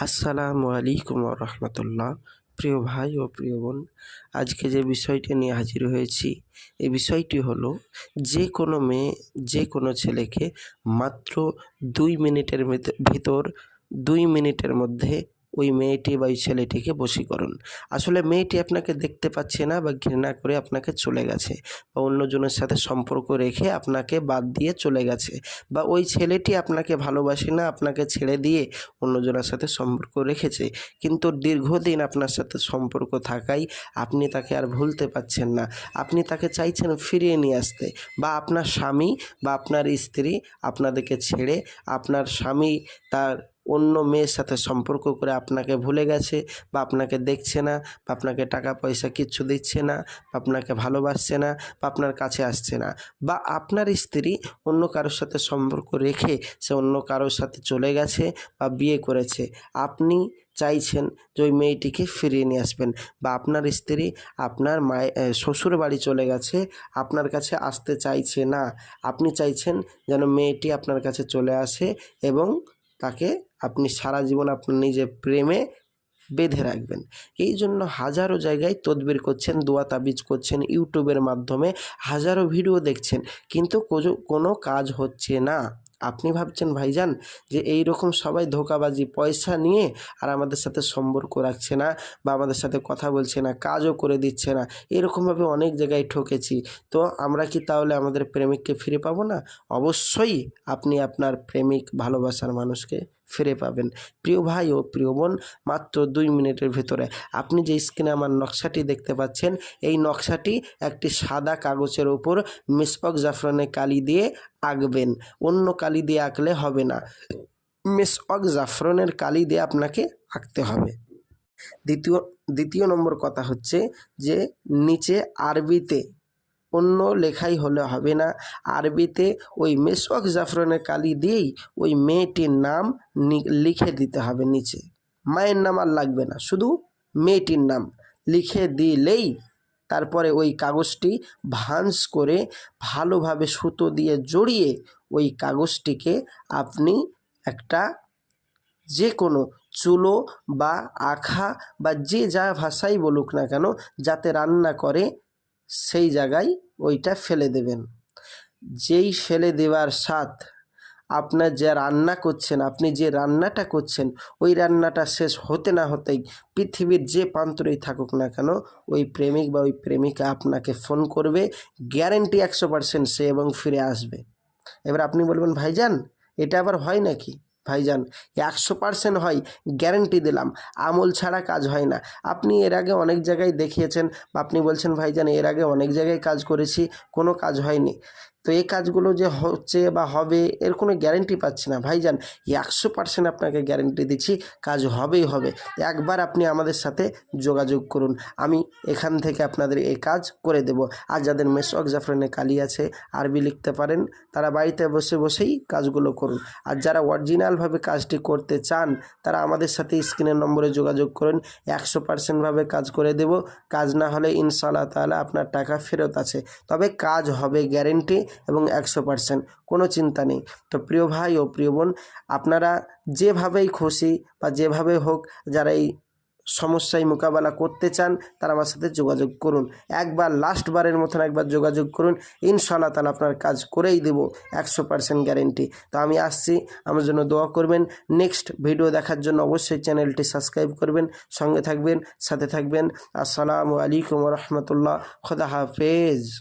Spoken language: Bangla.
আসসালামু আলাইকুম রহমতুল্লাহ। প্রিয় ভাই ও প্রিয় বোন, আজকে যে বিষয়টি নিয়ে হাজির হয়েছি, এই বিষয়টি হলো যে কোনো মেয়ে, যে কোনো ছেলেকে মাত্র দুই মিনিটের ভেত- ভিতর দুই মিনিটের মধ্যে ওই মেয়েটি বা ওই ছেলেটিকে বশীকরণ। আসলে মেয়েটি আপনাকে দেখতে পাচ্ছে না বা ঘৃণা করে আপনাকে চলে গেছে বা অন্যজনের সাথে সম্পর্ক রেখে আপনাকে বাদ দিয়ে চলে গেছে বা ওই ছেলেটি আপনাকে ভালোবাসে না, আপনাকে ছেড়ে দিয়ে অন্যজনের সাথে সম্পর্ক রেখেছে। কিন্তু দীর্ঘদিন আপনার সাথে সম্পর্ক থাকায় আপনি তাকে আর ভুলতে পারছেন না। আপনি তাকে চাইছেন ফিরিয়ে নিয়ে আসতে বা আপনার স্বামী বা আপনার স্ত্রী আপনাদেরকে ছেড়ে আপনার স্বামী তার অন্য মেয়ের সাথে সম্পর্ক করে আপনাকে ভুলে গেছে বা আপনাকে দেখছে না, বা আপনাকে টাকা পয়সা কিচ্ছু দিচ্ছে না, বা আপনাকে ভালোবাসছে না, বা আপনার কাছে আসছে না, বা আপনার স্ত্রী অন্য কারোর সাথে সম্পর্ক রেখে সে অন্য কারোর সাথে চলে গেছে বা বিয়ে করেছে, আপনি চাইছেন যে ওই মেয়েটিকে ফিরিয়ে নিয়ে আসবেন, বা আপনার স্ত্রী আপনার মায়ের শ্বশুর বাড়ি চলে গেছে, আপনার কাছে আসতে চাইছে না, আপনি চাইছেন যেন মেয়েটি আপনার কাছে চলে আসে এবং তাকে আপনি সারা জীবন আপনার নিজের প্রেমে বেঁধে রাখবেন। এই জন্য হাজারো জায়গায় তদবির করছেন, দোয়া তাবিজ করছেন, ইউটিউবের মাধ্যমে হাজারো ভিডিও দেখছেন, কিন্তু কোনো কাজ হচ্ছে না। আপনি ভাবছেন ভাইজান যে এই রকম সবাই ধোকাবাজি, পয়সা নিয়ে আর আমাদের সাথে সম্পর্ক রাখছে না বা আমাদের সাথে কথা বলছে না, কাজও করে দিচ্ছে না, এরকমভাবে অনেক জায়গায় ঠকেছি। তো আমরা কি তাহলে আমাদের প্রেমিককে ফিরে পাবো না? অবশ্যই আপনি আপনার প্রেমিক, ভালোবাসার মানুষকে ফিরে পাবেন। প্রিয় ভাই ও প্রিয় বোন, মাত্র দুই মিনিটের ভিতরে। আপনি যে স্ক্রিনে আমার নকশাটি দেখতে পাচ্ছেন, এই নকশাটি একটি সাদা কাগজের উপর মিসপক জাফরানে কালি দিয়ে আঁকবেন, অন্য কালি দিয়ে আঁকলে হবে না। মিসওয়াক জাফরনের কালি দিয়ে আপনাকে আঁকতে হবে। দ্বিতীয় দ্বিতীয় নম্বর কথা হচ্ছে যে, নিচে আরবিতে অন্য লেখাই হলে হবে না। আরবিতে ওই মেসওয়াক জাফরনের কালি দিয়েই ওই মেয়েটির নাম লিখে দিতে হবে নিচে। মায়ের নাম আর লাগবে না, শুধু মেয়েটির নাম লিখে দিলেই তারপরে ওই কাগজটি ভাঁজ করে ভালোভাবে সুতো দিয়ে জড়িয়ে ওই কাগজটিকে আপনি একটা যে কোনো চুলো বা আখা বা যে যা ভাষাই বলুক না কেন, যাতে রান্না করে সেই জায়গায় ওইটা ফেলে দেবেন। যেই ফেলে দেওয়ার সাথ আপনার যে রান্না করছেন, আপনি যে রান্নাটা করছেন, ওই রান্নাটা শেষ হতে না হতেই পৃথিবীর যে প্রান্তরেই থাকুক না কেন, ওই প্রেমিক বা ওই প্রেমিকা আপনাকে ফোন করবে, গ্যারেন্টি একশো পার্সেন্ট সে এবং ফিরে আসবে। এবার আপনি বলবেন, ভাইজান, এটা আবার হয় নাকি? ভাইজান, একশো পার্সেন্ট হয়, গ্যারেন্টি দিলাম, আমল ছাড়া কাজ হয় না। আপনি এর আগে অনেক জায়গায় দেখিয়েছেন বা আপনি বলছেন, ভাইজান, এর আগে অনেক জায়গায় কাজ করেছি, কোনো কাজ হয়নি। তো এই কাজগুলো যে হচ্ছে বা হবে, এর কোনো গ্যারেন্টি পাচ্ছি না। ভাইজান একশো পার্সেন্ট আপনাকে গ্যারেন্টি দিচ্ছি, কাজ হবেই হবে। একবার আপনি আমাদের সাথে যোগাযোগ করুন। আমি এখান থেকে আপনাদের এই কাজ করে দেব। আর যাদের মেসক জাফরানে কালি আছে, আরবি লিখতে পারেন, তারা বাড়িতে বসে বসেই কাজগুলো করুন। আর যারা অরিজিনালভাবে কাজটি করতে চান, তারা আমাদের সাথে স্ক্রিনের নম্বরে যোগাযোগ করুন। একশো পার্সেন্টভাবে কাজ করে দেব। কাজ না হলে ইনশাআল্লাহ তাহলে আপনার টাকা ফেরত আছে। তবে কাজ হবে গ্যারেন্টি এবং একশো পার্সেন্ট কোনো চিন্তা নেই। তো প্রিয় ভাই ও প্রিয় বোন, আপনারা যেভাবেই খুশি বা যেভাবে হোক যারা এই সমস্যায় মোকাবেলা করতে চান, তারা আমার সাথে যোগাযোগ করুন। একবার, লাস্টবারের মতন একবার যোগাযোগ করুন। ইনশাল্লাহ তাহলে আপনার কাজ করেই দেব, একশো পার্সেন্ট গ্যারেন্টি তো আমি আসছি, আমার জন্য দোয়া করবেন। নেক্সট ভিডিও দেখার জন্য অবশ্যই চ্যানেলটি সাবস্ক্রাইব করবেন, সঙ্গে থাকবেন, সাথে থাকবেন। আসসালামু আলাইকুম রহমতুল্লাহ। খোদা হাফেজ।